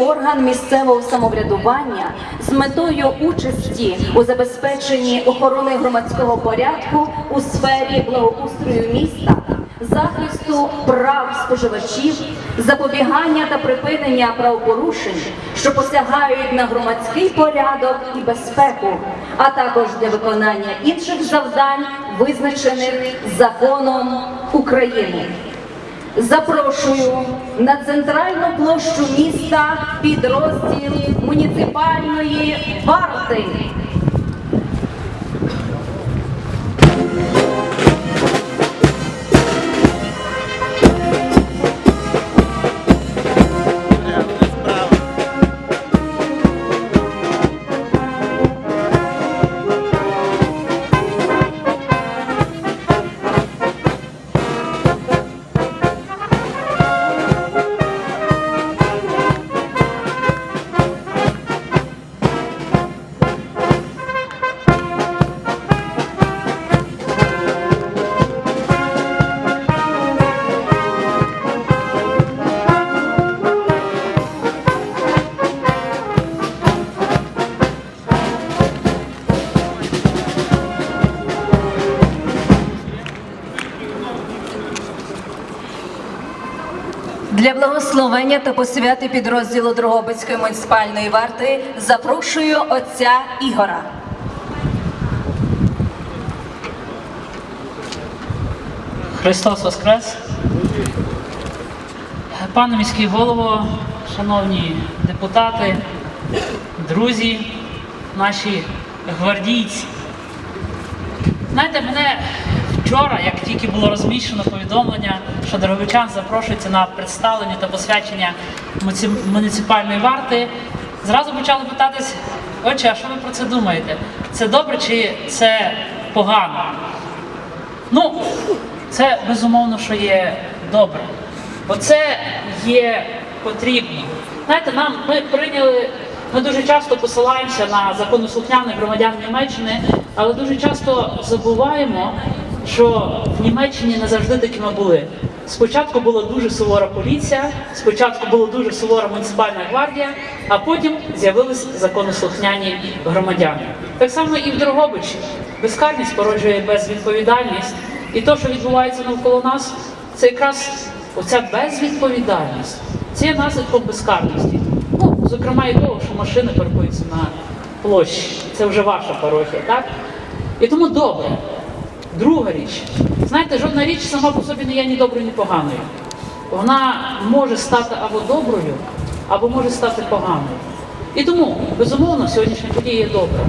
Орган місцевого самоврядування з метою участі у забезпеченні охорони громадського порядку у сфері благоустрою міста, захисту прав споживачів, запобігання та припинення правопорушень, що посягають на громадський порядок і безпеку, а також для виконання інших завдань, визначених законом України. Запрошую на центральну площу міста підрозділ муніципальної варти. Для благословення та посвяти підрозділу Дрогобицької муніципальної варти запрошую отця Ігора. Христос Воскрес! Пане міський голово, шановні депутати, друзі, наші гвардійці. Знаєте, мене вчора, як тільки було розміщено повідомлення, що дороговичан запрошується на представлення та посвячення муніципальної варти, зразу почали питатись, отче, а що ви про це думаєте? Це добре чи це погано? Ну, це безумовно, що є добре. Бо це є потрібно. Знаєте, нам ми прийняли, ми дуже часто посилаємося на законослухняних громадян Німеччини, але дуже часто забуваємо, що в Німеччині не завжди такими були. Спочатку була дуже сувора поліція, спочатку була дуже сувора муніципальна гвардія, а потім з'явились законослухняні громадяни. Так само і в Дрогобичі. Безкарність породжує безвідповідальність. І те, що відбувається навколо нас, це якраз оця безвідповідальність. Це є наслідком безкарності. Ну, зокрема, і того, що машини паркуються на площі. Це вже ваша парохія, так? І тому добре. Друга річ. Знаєте, жодна річ сама по собі не є ні доброю, ні поганою. Вона може стати або доброю, або може стати поганою. І тому, безумовно, сьогоднішня подія є добра.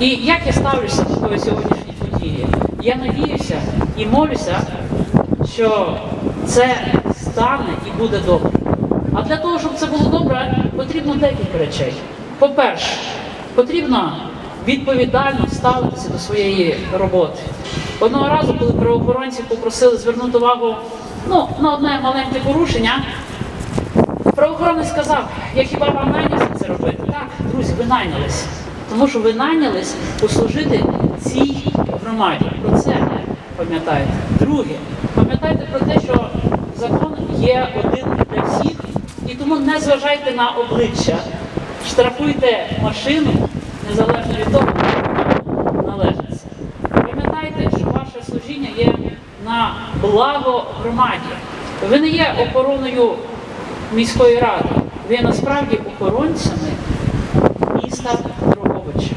І як я ставлюся до сьогоднішньої події? Я надіюся і молюся, що це стане і буде добре. А для того, щоб це було добре, потрібно декілька речей. По-перше, потрібно відповідально ставитися до своєї роботи. Одного разу, коли правоохоронці попросили звернути увагу ну, на одне маленьке порушення, правоохоронець сказав, я хіба вам найнявся це робити? Так, друзі, ви найнялись. Тому що ви найнялись послужити цій громаді. Про це пам'ятайте. Друге, пам'ятайте про те, що закон є один для всіх, і тому не зважайте на обличчя. Штрафуйте машину незалежно від того, благо громаді. Ви не є охороною міської ради, ви насправді охоронцями міста Дрогобича.